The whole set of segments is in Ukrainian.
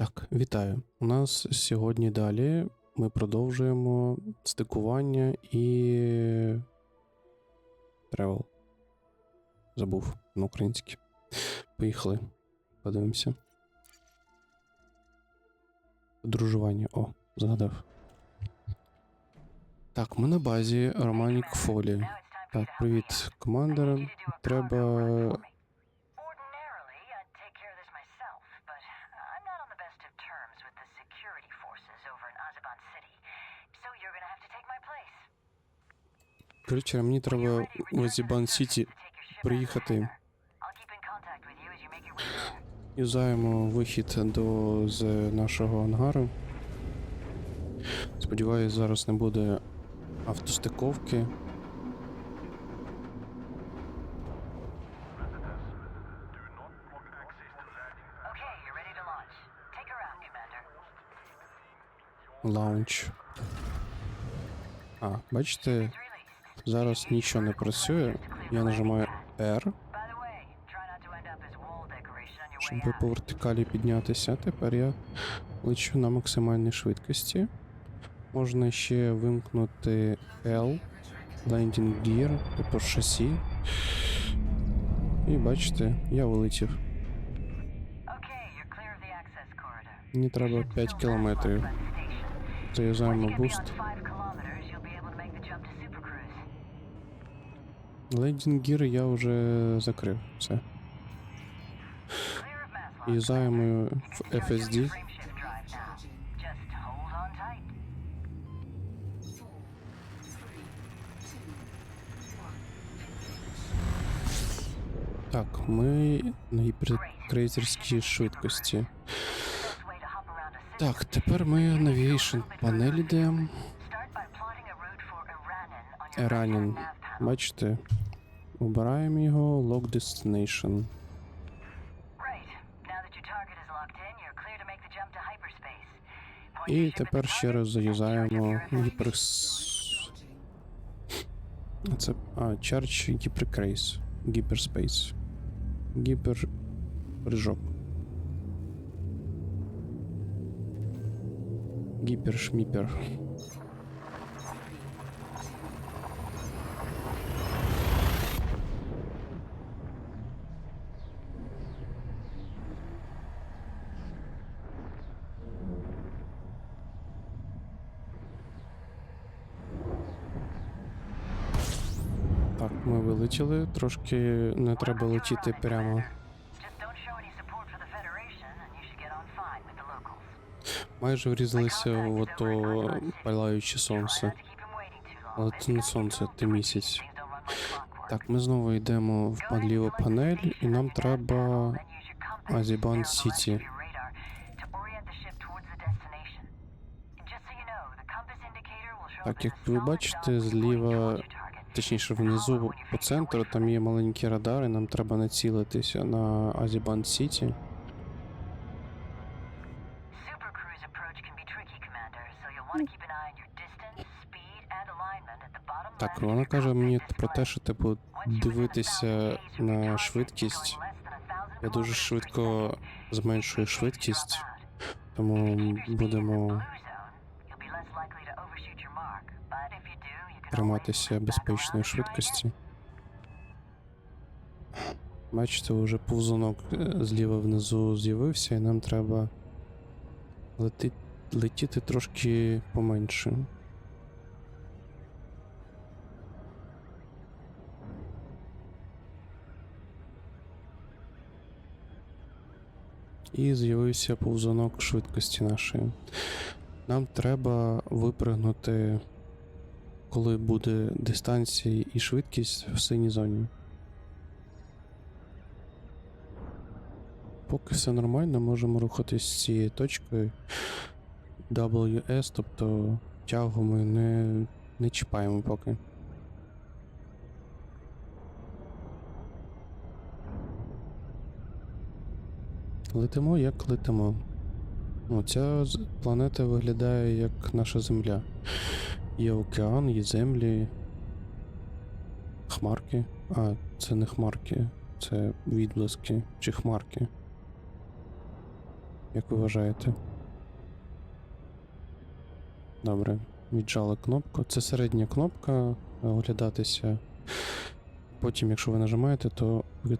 Так, вітаю. У нас сьогодні далі ми продовжуємо стикування і. Тревел. Забув на українській. Поїхали. Подивимося. Подорожування. О, згадав. Так, ми на базі Романік Фолі. Так, привіт, командир. Треба. Коротше, мені треба в Азібан Сіті приїхати. Юзаємо вихід до з нашого ангару. Сподіваюсь, зараз не буде автостиковки. Лаунч. А, бачите. Зараз нічого не працює. Я нажимаю R, щоб по вертикалі піднятися. Тепер я лечу на максимальній швидкості. Можна ще вимкнути L, Landing Gear, тобто шасі. І бачите, я вилетів. Мені треба 5 кілометрів. Station. Буст. Gear я вже закрив. Все. Юзаємо в FSD. Так, ми на гіперкрейзерській швидкості. Так, тепер ми на Aviation панель йдемо. Еранін. Бачите? Обираємо його Lock Destination. І тепер ще раз заюзаємо гіперс. Це. А, Charge Hypercraze. Hyperspace. Гіпер. Прыжок. Гіпершміпер. Так, ми вилетіли. Трошки не треба летіти прямо. Майже врізалися в ото палаюче сонце. Але це не сонце, це місяць. Так, ми знову йдемо в the панель, і нам треба Азібан Сіті. Так, як ви бачите, зліва. Точніше внизу по центру, там є маленькі радари, нам треба націлитися на Азібан Сіті. Так, вона каже мені про те, що типу дивитися на швидкість. Я дуже швидко зменшую швидкість, тому будемо триматися безпечної швидкості. Бачите, вже повзунок е, зліва внизу з'явився, і нам треба лети... летіти трошки поменше. І з'явився повзунок швидкості нашої. Нам треба випригнути, коли буде дистанція і швидкість в синій зоні. Поки все нормально, можемо рухатись з цією точкою WS, тобто тягу ми не, не чіпаємо поки. Летимо як летимо. Ну, ця планета виглядає як наша Земля. Є океан, є землі. Хмарки. А, це не хмарки, це відблиски чи хмарки. Як ви вважаєте? Добре. Віджали кнопку. Це середня кнопка е, оглядатися. Потім, якщо ви нажимаєте, то ви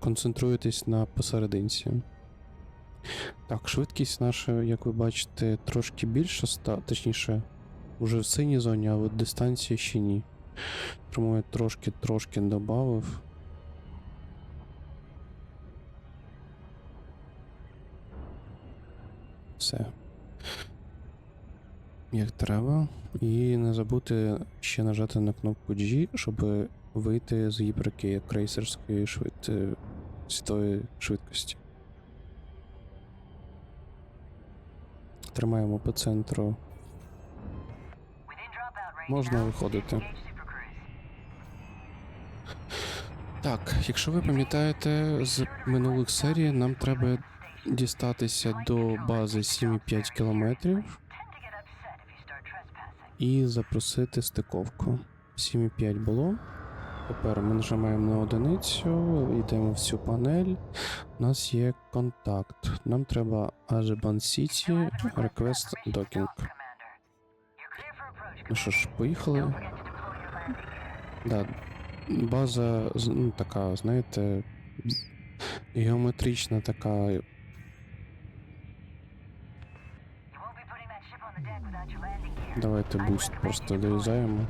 концентруєтесь на посерединці. Так, швидкість наша, як ви бачите, трошки більша точніше, вже в синій зоні, а от дистанції ще ні. Тому я трошки-трошки додав. Все. Як треба. І не забути ще нажати на кнопку G, щоб вийти з гіперки крейсерської швид... е, світової швидкості. Тримаємо по центру. Можна виходити. Так, якщо ви пам'ятаєте з минулих серій, нам треба дістатися до бази 7,5 кілометрів і запросити стиковку. 7,5 було. Тепер ми нажимаємо на одиницю, йдемо в цю панель. У нас є контакт. Нам треба Azeban City Request Docking. Ну що ж, поїхали. Да, база ну, така, знаєте, геометрична така. Давайте буст просто доїздаємо.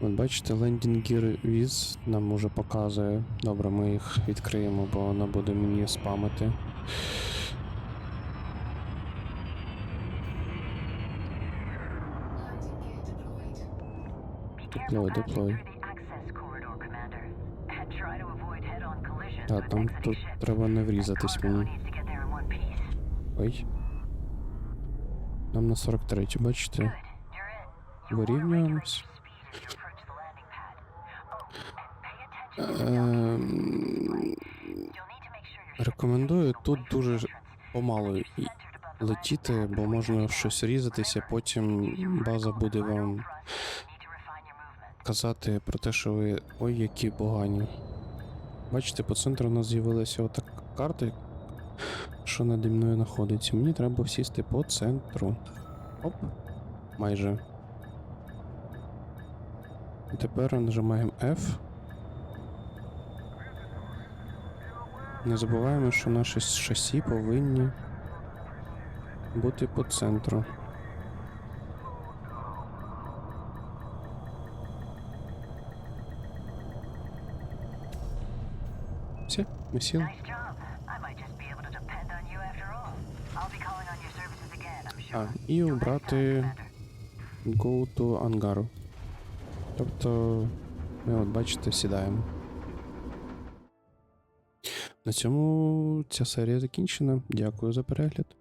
От бачите, Landing Gear Viz нам уже показує. Добре, ми їх відкриємо, бо вона буде мені спамити. Deploy, deploy. Так, там тут треба не врізатись мені. Ой. Нам на 43, бачите? Вирівнюємось. Рекомендую тут дуже помало летіти, бо можна щось різатися, потім база буде вам казати про те, що ви ой, які погані. Бачите, по центру у нас з'явилася отака карта, що наді мною знаходиться. Мені треба сісти по центру. Оп, майже. І тепер нажимаємо F. Не забуваємо, що наші шасі повинні бути по центру. Все, ми сіли. А, і обрати. Go to Angaru. Тобто, ми от бачите, сідаємо. На цьому ця серія закінчена. Дякую за перегляд.